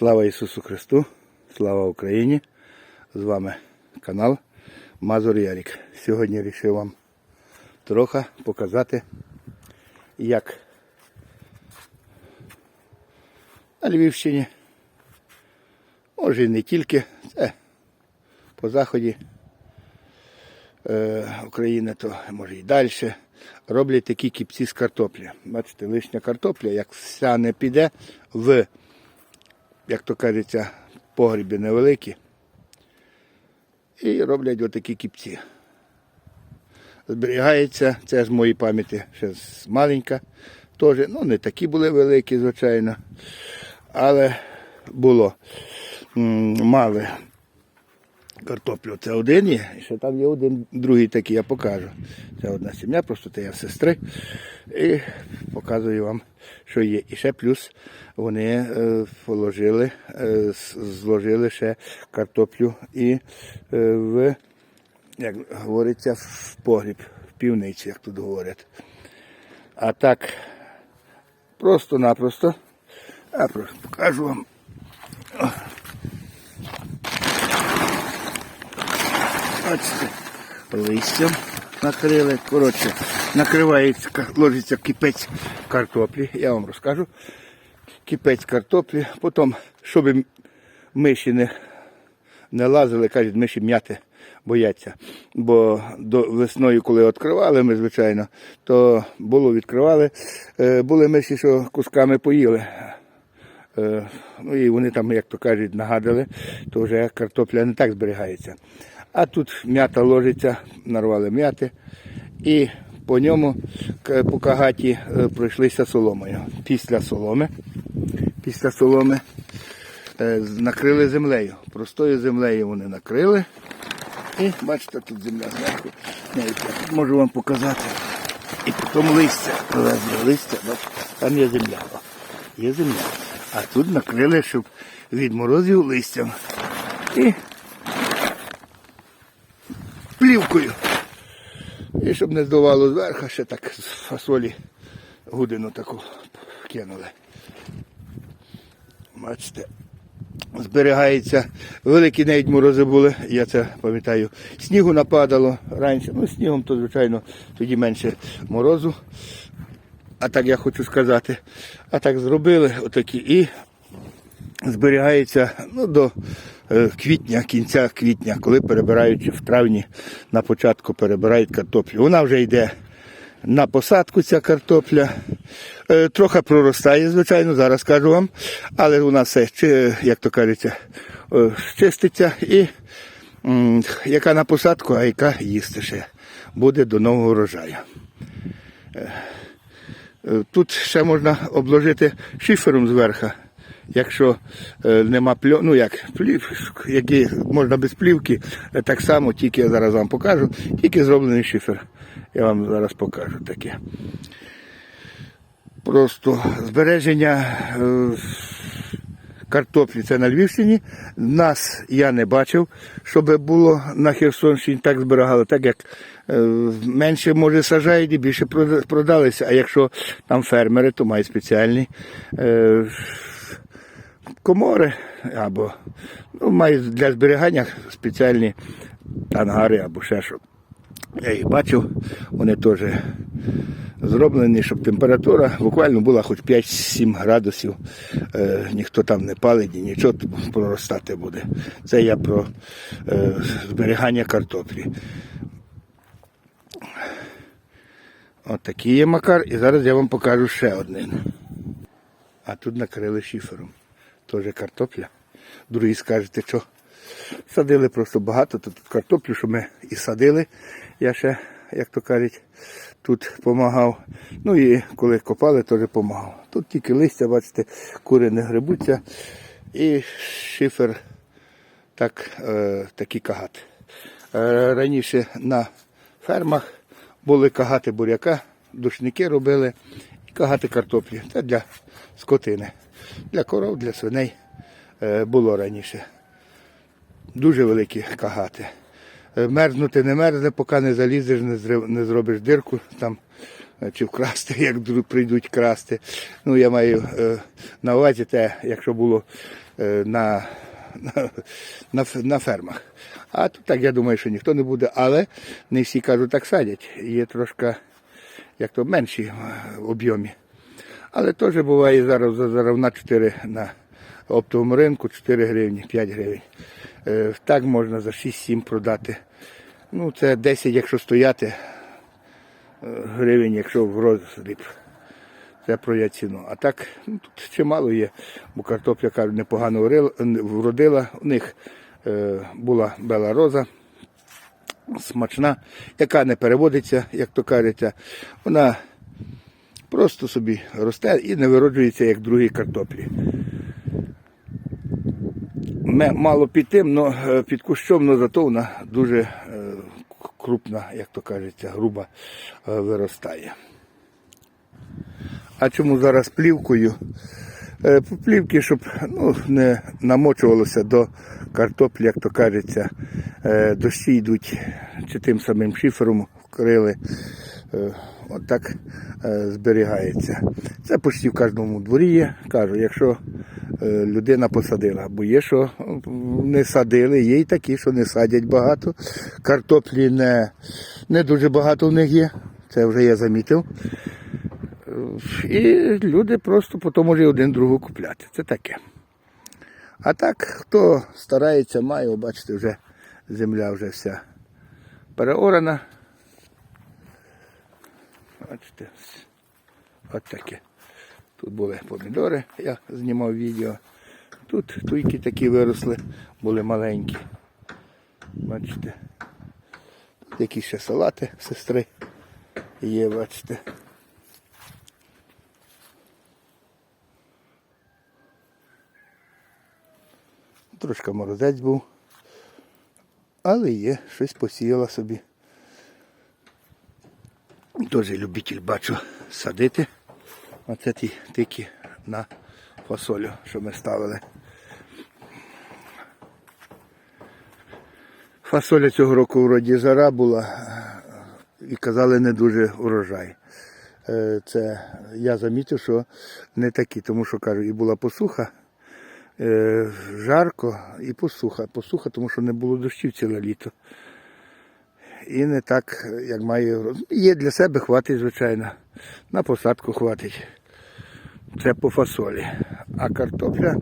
Слава Ісусу Христу, слава Україні! З вами канал Мазур Ярік. Сьогодні вирішив вам трохи показати, як на Львівщині, може і не тільки, це по заході е, України, то може і далі. Роблять такі кіпці з картоплі. Бачите, лишня картопля, як вся не піде в як то кажеться, погрібі невеликі. І роблять отакі кіпці. Зберігається, це з моєї пам'яті ще з маленька. Теж, ну не такі були великі, звичайно. Але було. Мали картоплю. Це один є, і ще там є один другий такий, я покажу. Це одна сім'я, просто це я сестри. І показую вам, що є. І ще плюс вони е, положили, е, зложили ще картоплю і е, в, як говориться, в погріб, в півниці, як тут говорять. А так, просто-напросто. Я просто покажу вам. Бачите, листям накрили. Коротше, накривається, ложиться кипець картоплі. Я вам розкажу. Кипець картоплі. Потім, щоб миші не, не лазили, кажуть, миші м'яти бояться. Бо до весною, коли відкривали ми, звичайно, то було відкривали. е, Були миші, що кусками поїли. Е, Ну і вони там, як то кажуть, нагадали, то вже картопля не так зберігається. А тут м'ята ложиться, нарвали м'яти, і по ньому по кагаті е, пройшлися соломою. Після соломи, після соломи е, накрили землею. Простою землею вони накрили. І бачите, тут земля зверху. Можу вам показати. І потім листя привезли листя, бачите, там є земля. Є земля. А тут накрили, щоб від морозів листям. І плівкою. І щоб не здувало зверху, ще так з фасолі гудину таку кинули. Бачите, зберігається. Великі навіть морози були, я це пам'ятаю. Снігу нападало раніше. Ну, снігом, то, звичайно, тоді менше морозу. А так я хочу сказати. А так зробили отакі і зберігається ну, до е, квітня, кінця квітня, коли перебирають в травні на початку перебирають картоплю. Вона вже йде на посадку ця картопля. Е, Трохи проростає, звичайно, зараз кажу вам, але у нас все, як то кажеться, е, чиститься і яка на посадку, а яка їсти ще буде до нового врожаю. Тут ще можна обложити шифером зверху. Якщо е, нема пльо, ну як плів, які можна без плівки, е, так само, тільки я зараз вам покажу, тільки зроблений шифер. Я вам зараз покажу таке. Просто збереження е, картоплі це на Львівщині. Нас я не бачив, щоб було на Херсонщині так зберігали, так як менше може сажають і більше продалися. А якщо там фермери, то мають спеціальні комори або ну, мають для зберігання спеціальні ангари або ще що. Я їх бачив, вони теж зроблені, щоб температура буквально була хоч 5-7 градусів. Е, ніхто там не палить і нічого проростати буде. Це я про е, зберігання картоплі. От такий є макар, і зараз я вам покажу ще один. А тут накрили шифером. Теж картопля. Другі скажете, що садили просто багато, то тут картоплю, що ми і садили. Я ще, як то кажуть, тут допомагав. Ну і коли копали, теж допомагав. Тут тільки листя, бачите, кури не грибуться. І шифер так, е, такі кагати. Е, раніше на фермах були кагати буряка, душники робили і кагати картоплі. Це для скотини. Для коров, для свиней е, було раніше. Дуже великі кагати. Е, Мерзнути не мерзне, поки не залізеш, не, зробиш дирку, там е, чи вкрасти, як прийдуть красти. Ну, я маю на увазі те, якщо було на, на, на, фермах. А тут так я думаю, що ніхто не буде, але не всі кажуть, так садять. Є трошки, як то менші в об'ємі. Але теж буває зараз зараз на 4 на оптовому ринку 4 гривні, 5 гривень. Е, Так можна за 6-7 продати. Ну, це 10, якщо стояти, е, гривень, якщо в розріб. Це про я ціну. А так, ну, тут чимало є, бо картопля кажуть, непогано вродила. У них е, була бела роза, смачна, яка не переводиться, як то кажеться. Вона просто собі росте і не вироджується, як другі картоплі. Ме- Мало під тим, но під кущом, але зато вона дуже е, крупна, як то кажеться, груба е, виростає. А чому зараз плівкою? Е, Плівки, щоб ну, не намочувалося до картоплі, як то кажеться, дощі йдуть чи тим самим шифером вкрили. Е, От так е, зберігається. Це почти в кожному дворі є. Кажу, якщо е, людина посадила, бо є, що не садили, є і такі, що не садять багато. Картоплі не, не дуже багато в них є. Це вже я замітив. І люди просто потім може один другу купляти. Це таке. А так, хто старається, має, бачите, вже земля вже вся переорана. Бачите, от таке. Тут були помідори, я знімав відео. Тут туйки такі виросли, були маленькі. Бачите. Тут якісь ще салати сестри є, бачите. Трошки морозець був. Але є, щось посіяла собі. Теж любитель бачу садити. Оце ті тики на фасолю, що ми ставили. Фасоля цього року вроді жара була і казали не дуже урожай. Е, Це я замітив, що не такі, тому що кажу, і була посуха, е, жарко і посуха. Посуха, тому що не було дощів ціле літо. І не так, як має. Є для себе хватить, звичайно. На посадку хватить. Це по фасолі. А картопля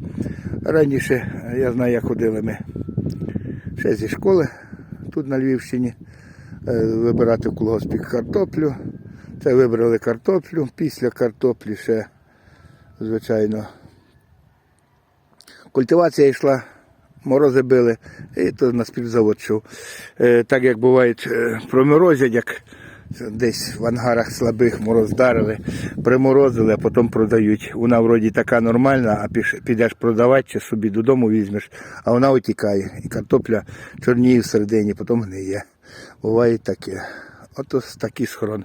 раніше, я знаю, як ходили ми ще зі школи тут на Львівщині. е, Вибирати в колгоспі картоплю. Це вибрали картоплю. Після картоплі ще, звичайно, культивація йшла, морози били, і то на співзавод йшов. Е, Так як бувають е, проморозять, як десь в ангарах слабих мороз вдарили, приморозили, а потім продають. Вона вроді така нормальна, а підеш продавати чи собі додому візьмеш, а вона утікає. І картопля чорніє всередині, потім гниє. Буває таке. От ось такий схорон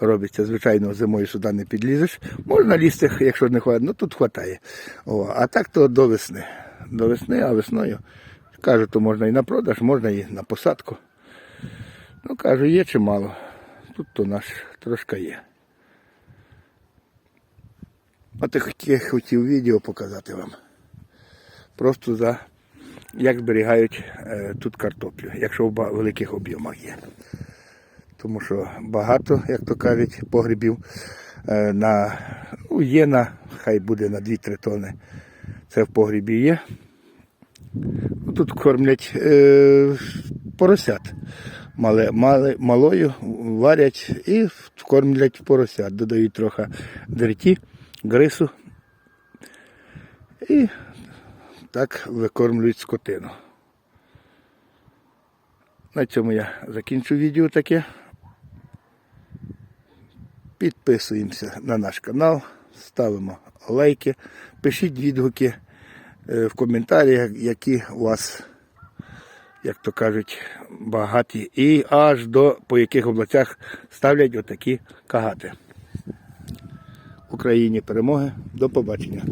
робиться. Звичайно, зимою сюди не підлізеш. Можна лізти, якщо не хватає, ну тут хватає. О, а так то до весни. До весни, а весною кажу, то можна і на продаж, можна і на посадку. Ну, кажу, є чимало. Тут то наш трошки є. От я хотів, відео показати вам. Просто за як зберігають е, тут картоплю, якщо в великих об'ємах є. Тому що багато, як то кажуть, погрібів е, на, ну, є на, хай буде на 2-3 тони. Це в погрібі є. Ну, Тут кормлять е, поросят. Мале, мале, малою варять і кормлять поросят. Додають трохи дерті, грису. І так викормлюють скотину. На цьому я закінчу відео таке. Підписуємося на наш канал, ставимо лайки, пишіть відгуки е, в коментарях, які у вас, як то кажуть, багаті. І аж до по яких областях ставлять отакі кагати. Україні перемоги. До побачення.